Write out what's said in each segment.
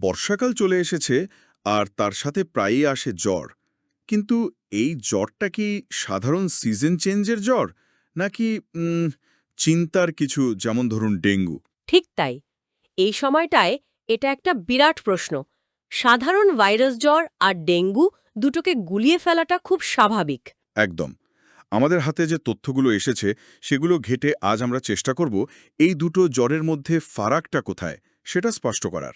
বর্ষাকাল চলে এসেছে আর তার সাথে প্রায়ই আসে জ্বর। কিন্তু এই জ্বরটা কি সাধারণ সিজন চেঞ্জের জ্বর? নাকি চিন্তার কিছু যেমন ধরুন ডেঙ্গু? ঠিক তাই। এই সময়টায় এটা একটা বিরাট প্রশ্ন। সাধারণ ভাইরাস জ্বর আর ডেঙ্গু দুটোকে গুলিয়ে ফেলাটা খুব স্বাভাবিক। একদম। আমাদের হাতে যে তথ্যগুলো এসেছে সেগুলো ঘেটে আজ আমরা চেষ্টা করব এই দুটো জ্বরের মধ্যে ফারাকটা কোথায় সেটা স্পষ্ট করার।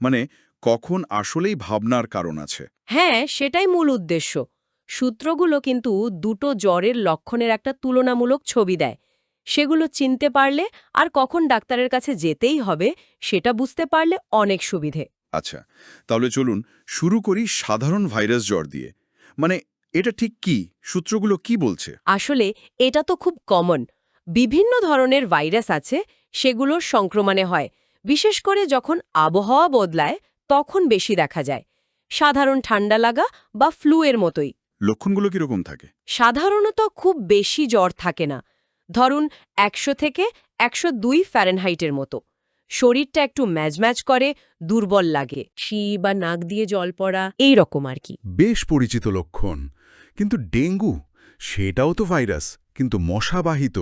মানে কখন আসলেই ভাবনার কারণ আছে। হ্যাঁ সেটাই মূল উদ্দেশ্য। সূত্রগুলো কিন্তু দুটো জ্বরের লক্ষণের একটা তুলনামূলক ছবি দেয়। সেগুলো চিনতে পারলে আর কখন ডাক্তারের কাছে যেতেই হবে সেটা বুঝতে পারলে অনেক সুবিধে। আচ্ছা তাহলে চলুন শুরু করি সাধারণ ভাইরাস জ্বর দিয়ে। মানে এটা ঠিক কি? সূত্রগুলো কি বলছে? আসলে এটা তো খুব কমন। বিভিন্ন ধরনের ভাইরাস আছে সেগুলোর সংক্রমণে হয়। বিশেষ করে যখন আবহাওয়া বদলায় তখন বেশি দেখা যায়। সাধারণ ঠান্ডা লাগা বা ফ্লু এর মতোই। লক্ষণগুলো কীরকম থাকে? সাধারণত খুব বেশি জ্বর থাকে না। ধরুন একশো থেকে একশো দুই ফ্যারেনহাইটের মতো। শরীরটা একটু ম্যাজম্যাজ করে দুর্বল লাগে। শি বা নাক দিয়ে জল পড়া এই রকম আর কি। বেশ পরিচিত লক্ষণ। কিন্তু ডেঙ্গু? সেটাও তো ভাইরাস কিন্তু মশাবাহিত।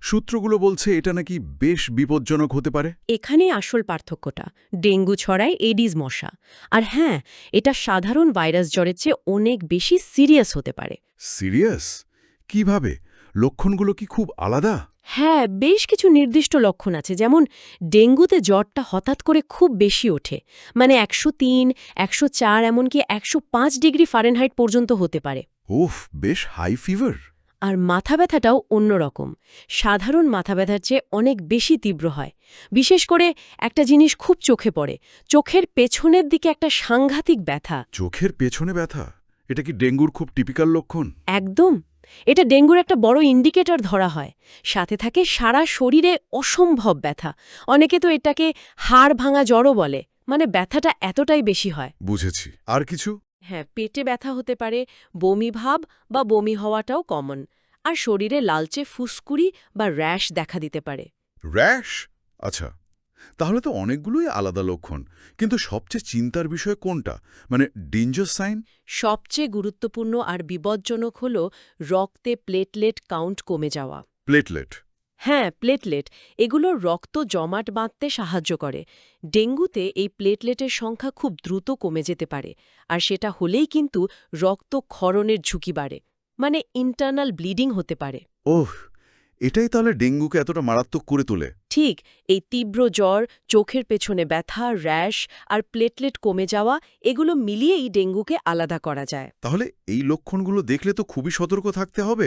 সূত্রগুলো বলছে এটা নাকি বেশ বিপজ্জনক হতে পারে। এখানে আসল পার্থক্যটা ডেঙ্গু ছড়ায় এডিস মশা। আর হ্যাঁ এটা সাধারণ ভাইরাস জ্বরের চেয়ে অনেক বেশি সিরিয়াস হতে পারে। সিরিয়াস? কীভাবে? লক্ষণগুলো কি খুব আলাদা? হ্যাঁ বেশ কিছু নির্দিষ্ট লক্ষণ আছে যেমন ডেঙ্গুতে জ্বরটা হঠাৎ করে খুব বেশি ওঠে। মানে একশো তিন একশো চার এমনকি একশো পাঁচ ডিগ্রি ফারেনহাইট পর্যন্ত হতে পারে। ওফ বেশ হাই ফিভার। আর মাথা ব্যথাটাও অন্যরকম। সাধারণ মাথা ব্যথার চেয়ে অনেক বেশি তীব্র হয়। বিশেষ করে একটা জিনিস খুব চোখে পড়ে চোখের পেছনের দিকে একটা সাংঘাতিক ব্যথা। চোখের পেছনে ব্যথা? এটা কি ডেঙ্গুর খুব টিপিক্যাল লক্ষণ? একদম। এটা ডেঙ্গুর একটা বড় ইন্ডিকেটর ধরা হয়। সাথে থাকে সারা শরীরে অসম্ভব ব্যথা। অনেকে তো এটাকে হাড় ভাঙা জ্বরও বলে। মানে ব্যথাটা এতটাই বেশি হয়। বুঝেছি। আর কিছু? হ্যাঁ পেটে ব্যথা হতে পারে বমি ভাব বা বমি হওয়াটাও কমন। আর শরীরে লালচে ফুসকুড়ি বা র্যাশ দেখা দিতে পারে। র্যাশ? আচ্ছা তাহলে তো অনেকগুলোই আলাদা লক্ষণ। কিন্তু সবচেয়ে চিন্তার বিষয় কোনটা? মানে ডেঞ্জার সাইন? সবচেয়ে গুরুত্বপূর্ণ আর বিপজ্জনক হল রক্তে প্লেটলেট কাউন্ট কমে যাওয়া। প্লেটলেট। হ্যাঁ প্লেটলেট এগুলো রক্ত জমাট বাঁধতে সাহায্য করে। ডেঙ্গুতে এই প্লেটলেটের সংখ্যা খুব দ্রুত কমে যেতে পারে আর সেটা হলেই কিন্তু রক্ত ক্ষরণের ঝুঁকি বাড়ে মানে ইন্টারনাল ব্লিডিং হতে পারে। ওহ এটাই তাহলে ডেঙ্গুকে এতটা মারাত্মক করে তোলে। ঠিক এই তীব্র জ্বর চোখের পেছনে ব্যথা র্যাশ আর প্লেটলেট কমে যাওয়া এগুলো মিলিয়েই ডেঙ্গুকে আলাদা করা যায়। তাহলে এই লক্ষণগুলো দেখলে তো খুবই সতর্ক থাকতে হবে।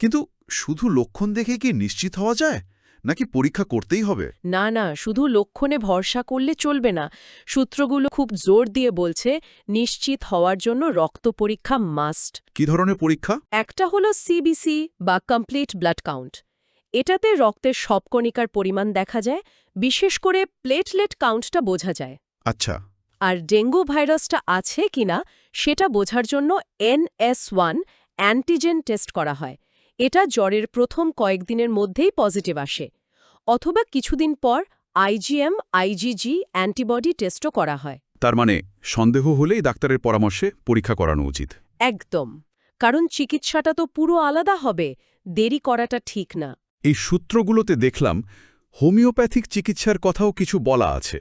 কিন্তু শুধু লক্ষণ দেখে কি নিশ্চিত হওয়া যায়? নাকি পরীক্ষা করতেই হবে? না না শুধু লক্ষণে ভরসা করলে চলবে না। সূত্রগুলো খুব জোর দিয়ে বলছে নিশ্চিত হওয়ার জন্য রক্ত পরীক্ষা মাস্ট। কি ধরনের পরীক্ষা? একটা হলো সিবিসি বা কমপ্লিট ব্লাড কাউন্ট এটাতে রক্তের সব কণিকার পরিমাণ দেখা যায় বিশেষ করে প্লেটলেট কাউন্টটা বোঝা যায়। আচ্ছা। আর ডেঙ্গু ভাইরাসটা আছে কিনা সেটা বোঝার জন্য এনএস ওয়ান অ্যান্টিজেন টেস্ট করা হয়। এটা জ্বরের প্রথম কয়েকদিনের মধ্যেই পজিটিভ আসে অথবা কিছুদিন পর আইজিএম আইজিজি অ্যান্টিবডি টেস্টও করা হয়। তার মানে সন্দেহ হলেই ডাক্তারের পরামর্শে পরীক্ষা করানো উচিত। একদম। কারণ চিকিৎসাটা তো পুরো আলাদা হবে দেরি করাটা ঠিক না। এই সূত্রগুলোতে দেখলাম হোমিওপ্যাথিক চিকিৎসার কথাও কিছু বলা আছে।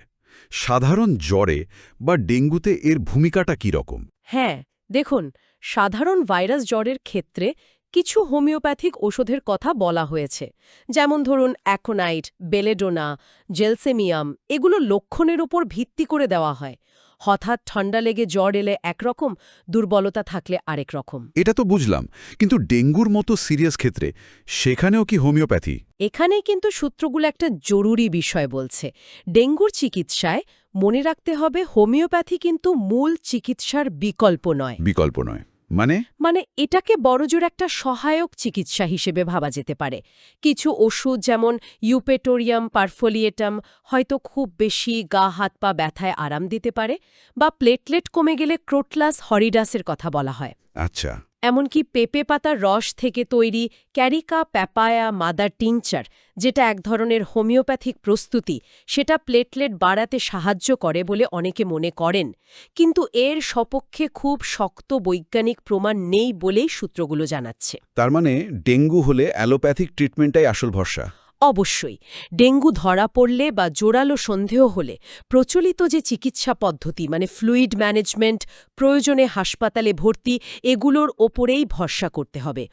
সাধারণ জ্বরে বা ডেঙ্গুতে এর ভূমিকাটা কী রকম? হ্যাঁ দেখুন সাধারণ ভাইরাস জ্বরের ক্ষেত্রে কিছু হোমিওপ্যাথিক ওষুধের কথা বলা হয়েছে। যেমন ধরুন অ্যাকোনাইট বেলেডোনা জেলসেমিয়াম এগুলো লক্ষণের ওপর ভিত্তি করে দেওয়া হয়। হঠাৎ ঠান্ডা লেগে জ্বর এলে একরকম দুর্বলতা থাকলে আরেক রকম। এটা তো বুঝলাম কিন্তু ডেঙ্গুর মতো সিরিয়াস ক্ষেত্রে সেখানেও কি হোমিওপ্যাথি? এখানেই কিন্তু সূত্রগুলো একটা জরুরি বিষয় বলছে। ডেঙ্গুর চিকিৎসায় মনে রাখতে হবে হোমিওপ্যাথি কিন্তু মূল চিকিৎসার বিকল্প নয়। বিকল্প নয়। মানে? মানে এটাকে বড়জোর একটা সহায়ক চিকিৎসা হিসেবে ভাবা যেতে পারে। কিছু ওষুধ যেমন ইউপেটোরিয়াম পারফোলিয়েটাম হয়তো খুব বেশি গা হাত পা ব্যথায় আরাম দিতে পারে বা প্লেটলেট কমে গেলে ক্রোটলাস হরিডাসের কথা বলা হয়। আচ্ছা। এমনকি পেঁপে পাতার রস থেকে তৈরি ক্যারিকা প্যাপায়া মাদার টিংচার যেটা এক ধরনের হোমিওপ্যাথিক প্রস্তুতি, সেটা প্লেটলেট বাড়াতে সাহায্য করে বলে অনেকে মনে করেন। কিন্তু এর সপক্ষে খুব শক্ত বৈজ্ঞানিক প্রমাণ নেই বলেই সূত্রগুলো জানাচ্ছে। তার মানে ডেঙ্গু হলে অ্যালোপ্যাথিক ট্রিটমেন্টটাই আসল ভরসা। অবশ্যই, ডেঙ্গু ধরা পড়লে বা জোরালো সন্দেহ হলে প্রচলিত যে চিকিৎসা পদ্ধতি মানে ফ্লুইড ম্যানেজমেন্ট, প্রয়োজনে হাসপাতালে ভর্তি, এগুলোর ওপরেই ভরসা করতে হবে।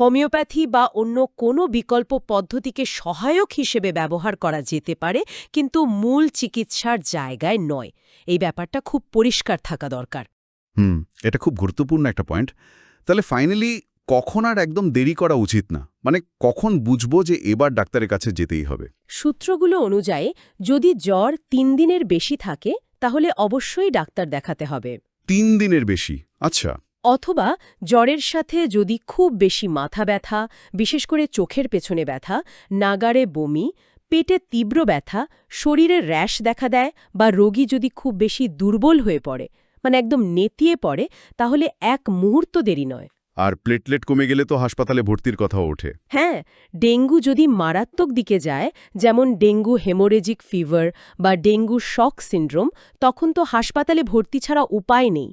হোমিওপ্যাথি বা অন্য কোনো বিকল্প পদ্ধতিকে সহায়ক হিসেবে ব্যবহার করা যেতে পারে, কিন্তু মূল চিকিৎসার জায়গায় নয়। এই ব্যাপারটা খুব পরিষ্কার থাকা দরকার। হুম, এটা খুব গুরুত্বপূর্ণ একটা পয়েন্ট। তাহলে ফাইনালি কখন আর একদম দেরি করা উচিত না। মানে কখন বুঝব যে এবার ডাক্তারের কাছে যেতেই হবে। সূত্রগুলো অনুযায়ী যদি জ্বর তিন দিনের বেশি থাকে তাহলে অবশ্যই ডাক্তার দেখাতে হবে। তিন দিনের বেশি? আচ্ছা। অথবা জ্বরের সাথে যদি খুব বেশি মাথা ব্যথা বিশেষ করে চোখের পেছনে ব্যথা নাগারে বমি পেটে তীব্র ব্যথা শরীরে র্যাশ দেখা দেয় বা রোগী যদি খুব বেশি দুর্বল হয়ে পড়ে মানে একদম নেতিয়ে পড়ে তাহলে এক মুহূর্ত দেরি নয়। আর প্লেটলেট কমে গেলে তো হাসপাতালে ভর্তির কথাও ওঠে। হ্যাঁ ডেঙ্গু যদি মারাত্মক দিকে যায় যেমন ডেঙ্গু হেমোরেজিক ফিভার বা ডেঙ্গু শক সিন্ড্রোম তখন তো হাসপাতালে ভর্তি ছাড়া উপায় নেই।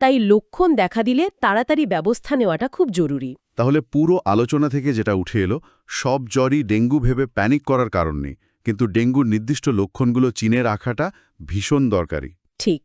তাই লক্ষণ দেখা দিলে তাড়াতাড়ি ব্যবস্থা নেওয়াটা খুব জরুরি। তাহলে পুরো আলোচনা থেকে যেটা উঠে এলো সব জ্বরই ডেঙ্গু ভেবে প্যানিক করার কারণ নেই কিন্তু ডেঙ্গুর নির্দিষ্ট লক্ষণগুলো চিনে রাখাটা ভীষণ দরকারি। ঠিক।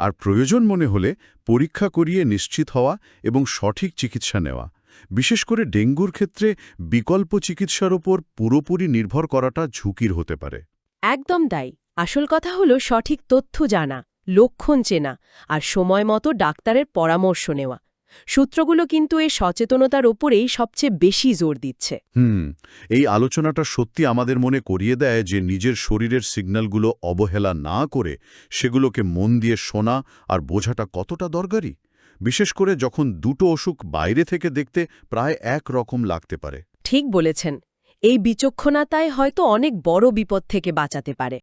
আর প্রয়োজন মনে হলে পরীক্ষা করিয়ে নিশ্চিত হওয়া এবং সঠিক চিকিৎসা নেওয়া। বিশেষ করে ডেঙ্গুর ক্ষেত্রে বিকল্প চিকিৎসার ওপর পুরোপুরি নির্ভর করাটা ঝুঁকির হতে পারে। একদম তাই। আসল কথা হলো সঠিক তথ্য জানা, লক্ষণ চেনা, আর সময় মতো ডাক্তারের পরামর্শ নেওয়া। সূত্রগুলো কিন্তু এই সচেতনতার ওপরেই সবচেয়ে বেশি জোর দিচ্ছে। হুম এই আলোচনাটা সত্যি আমাদের মনে করিয়ে দেয় যে নিজের শরীরের সিগন্যালগুলো অবহেলা না করে সেগুলোকে মন দিয়ে শোনা আর বোঝাটা কতটা দরকারি? বিশেষ করে যখন দুটো অসুখ বাইরে থেকে দেখতে প্রায় এক রকম লাগতে পারে। ঠিক বলেছেন। এই বিচক্ষণতায় হয়তো অনেক বড় বিপদ থেকে বাঁচাতে পারে।